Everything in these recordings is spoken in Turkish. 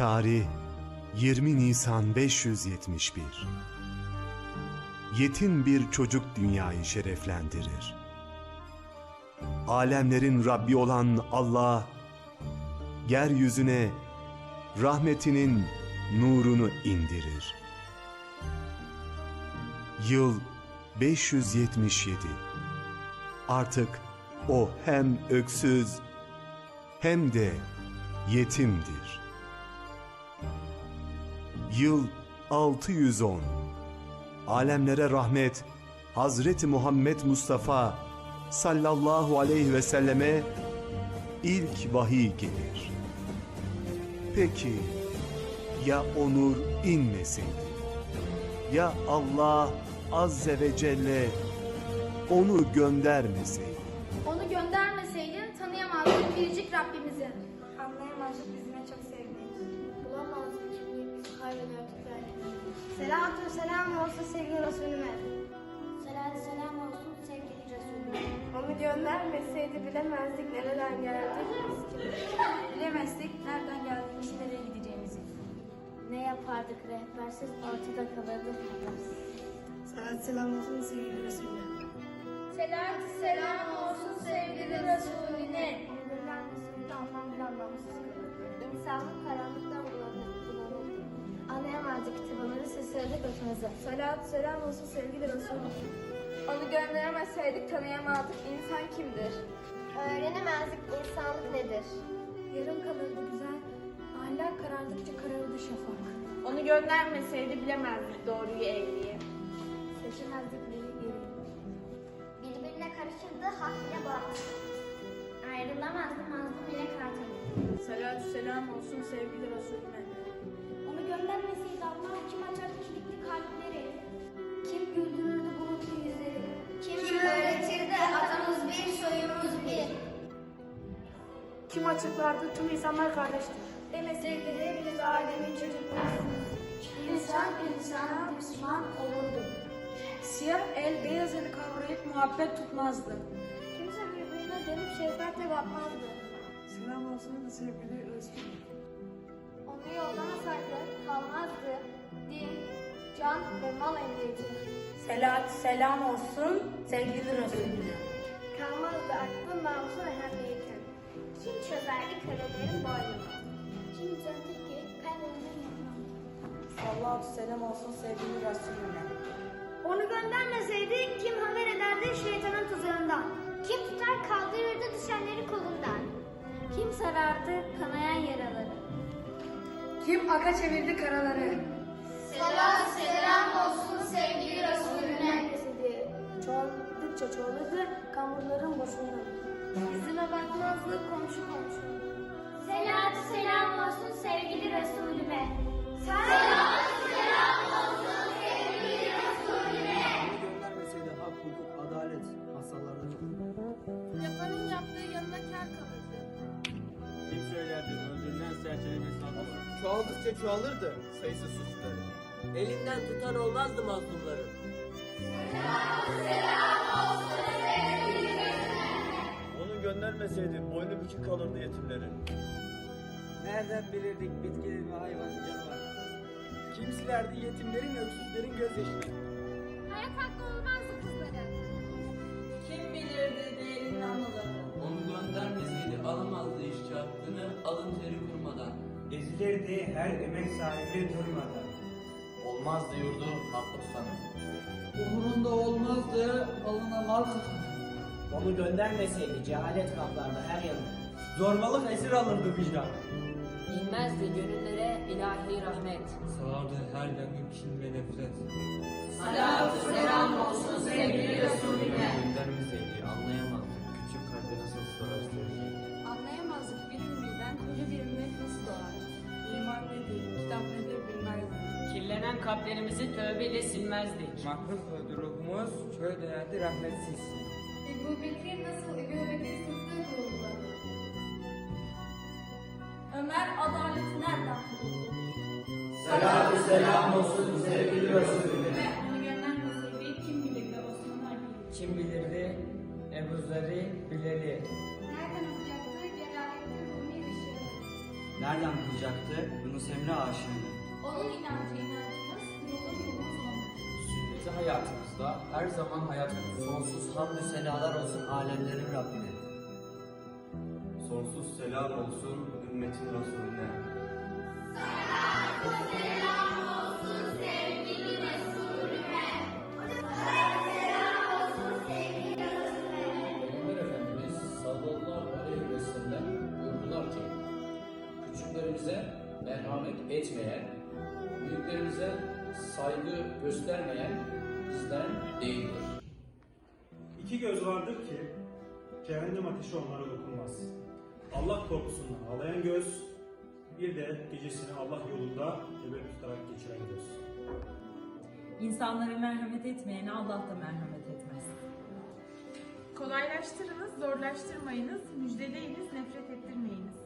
Tarih 20 Nisan 571 Yetim bir çocuk dünyayı şereflendirir. Alemlerin Rabbi olan Allah, yeryüzüne rahmetinin nurunu indirir. Yıl 577 Artık o hem öksüz hem de yetimdir. Yıl 610 Alemlere rahmet Hazreti Muhammed Mustafa sallallahu aleyhi ve selleme ilk vahiy gelir. Peki ya onur inmeseydi? Ya Allah azze ve celle onu göndermeseydi? Onu göndermeseydin tanıyamazdık biricik Rabbimizi. Selatü selam olsun sevgili Resulüme. Selam selam olsun sevgili Resulüm. Onu göndermeseydi bilemezdik nereden kim. Bilemezdik nereden geldiğimizi, nereye gideceğimizi. Ne yapardık rehbersiz ortada kalırdık. Selatü selam olsun sevgili Resulüme. Selam selam olsun sevgili Resulüne. Göndermeseydi anlam bile anlamsız Anlayamazdık kitabımızı seslendik başımızı. Selatü selam olsun sevgili Resulüm. Onu göndermeseydik tanıyamazdık insan kimdir? Öğrenemezdik insanlık nedir? Yarım kalırdı güzel. Ahlak karardıkça kararırdı şafak. Onu göndermeseydi bilemezdik doğruyu eğriyi. Seçemezdik neyi geri. Birbirine karışırdı hak ile batıl. Ayrılamazdı mazlum ile katil. Salatü selam olsun sevgili Resulüme. Allah kim açardı kilitli kalpleri? Kim güldürürdü bulutlu yüzleri? Kim, öğretirdi atamız bir soyumuz bir? Kim açıklardı tüm insanlar kardeştir. Demeseydi hepiniz Adem'in çocuklarısınız. İnsan insana düşman olurdu. Siyah el beyaz eli kavrayıp muhabbet tutmazdı. Kimse birbirine dönüp şefkatle bakmazdı. Selam olsun sevgili Resul. Onu yoldamasaydı kalmazdı din, can ve mal emniyeti. Salatü selam olsun sevgili Resulüme. Kalmazdı aklın namusu ve hemniyetin. Kim çözerdi kölelerin boynunu? Kim düzeltir ki yanına? Salatü selam olsun sevgili Resulüme. Onu göndermeseydi kim haber ederdi şeytanın tuzağından? Kim tutar kaldırırdı düşenleri kolundan? Kim sarardı kanayan yaraları? Kim aka çevirdi karaları? Selam selam olsun sevgili Resulüne. Çoğaldıkça çoğalırdı kamburların boşluğundan. Yüzüne bakmazdı komşu komşu. Selam selam olsun sevgili Resulüme. Selam selam olsun sevgili Resulüme. göndermeseydi hak, hukuk, adalet masallardan Yapanın yaptığı yanına kar kalırdı. Kim söylerdi öldürülen var. Çoğaldıkça çoğalırdı sayısız suçları. Elinden tutan olmazdı mazlumların. Onu göndermeseydi boynu bükük kalırdı yetimlerin. Nereden bilirdik bitkilerin ve hayvanın canı var. Kim silerdi yetimlerin, öksüzlerin gözyaşını. Ezilirdi her emek sahibi durmadan. Olmazdı yurdu haklı tutanı. Umurunda olmazdı alına mal Onu göndermeseydi cehalet kaplardı her yanı. Zorbalık esir alırdı vicdan. İnmezdi gönüllere ilahi rahmet. Sağardı her yanı kin ve Kirlenen kalplerimizi tövbeyle silmezdik. Mahpus ve ruhumuz çöl dönerdi rahmetsiz. Ebu Bekir nasıl Ebu Bekir Sıddık oldu? Ömer adaleti nereden buldu? Salatü selam olsun sevgili Resulüne. Kim bilirdi? Ebu Zer'i bileli. Nereden okuyacaktı? Celalettin Rumi ışığı. Nereden bulacaktı? Yunus Emre aşığını. Onun inancı inancımız, yolu yolumuz onun. Sünneti hayatımızda her zaman hayatımız. Sonsuz hamdü senalar olsun alemlerin Rabbine. Sonsuz selam olsun ümmetin Resulüne. Peygamber Efendimiz sallallahu aleyhi ve sellem buyurdular ki, küçüklerimize merhamet etmeyen, büyüklerimize saygı göstermeyen bizden değildir. İki göz vardır ki cehennem ateşi onlara dokunmaz. Allah korkusundan ağlayan göz, bir de gecesini Allah yolunda nöbet tutarak geçiren göz. İnsanlara merhamet etmeyene Allah da merhamet etmez. Kolaylaştırınız, zorlaştırmayınız, müjdeleyiniz, nefret ettirmeyiniz.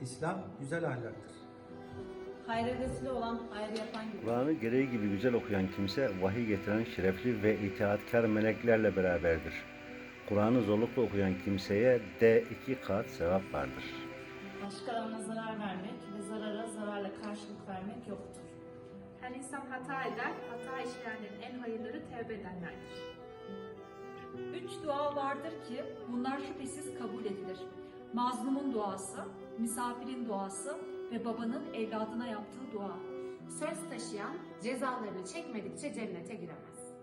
İslam güzel ahlaktır. Hayra vesile olan hayrı yapan gibi. Kur'an'ı gereği gibi güzel okuyan kimse vahiy getiren şerefli ve itaatkar meleklerle beraberdir. Kur'an'ı zorlukla okuyan kimseye de iki kat sevap vardır. Başkalarına zarar vermek ve zarara zararla karşılık vermek yoktur. Her insan hata eder, hata işleyenlerin en hayırları tevbe edenlerdir. Üç dua vardır ki bunlar şüphesiz kabul edilir. Mazlumun duası, misafirin duası ve babanın evladına yaptığı dua. Söz taşıyan cezalarını çekmedikçe cennete giremez.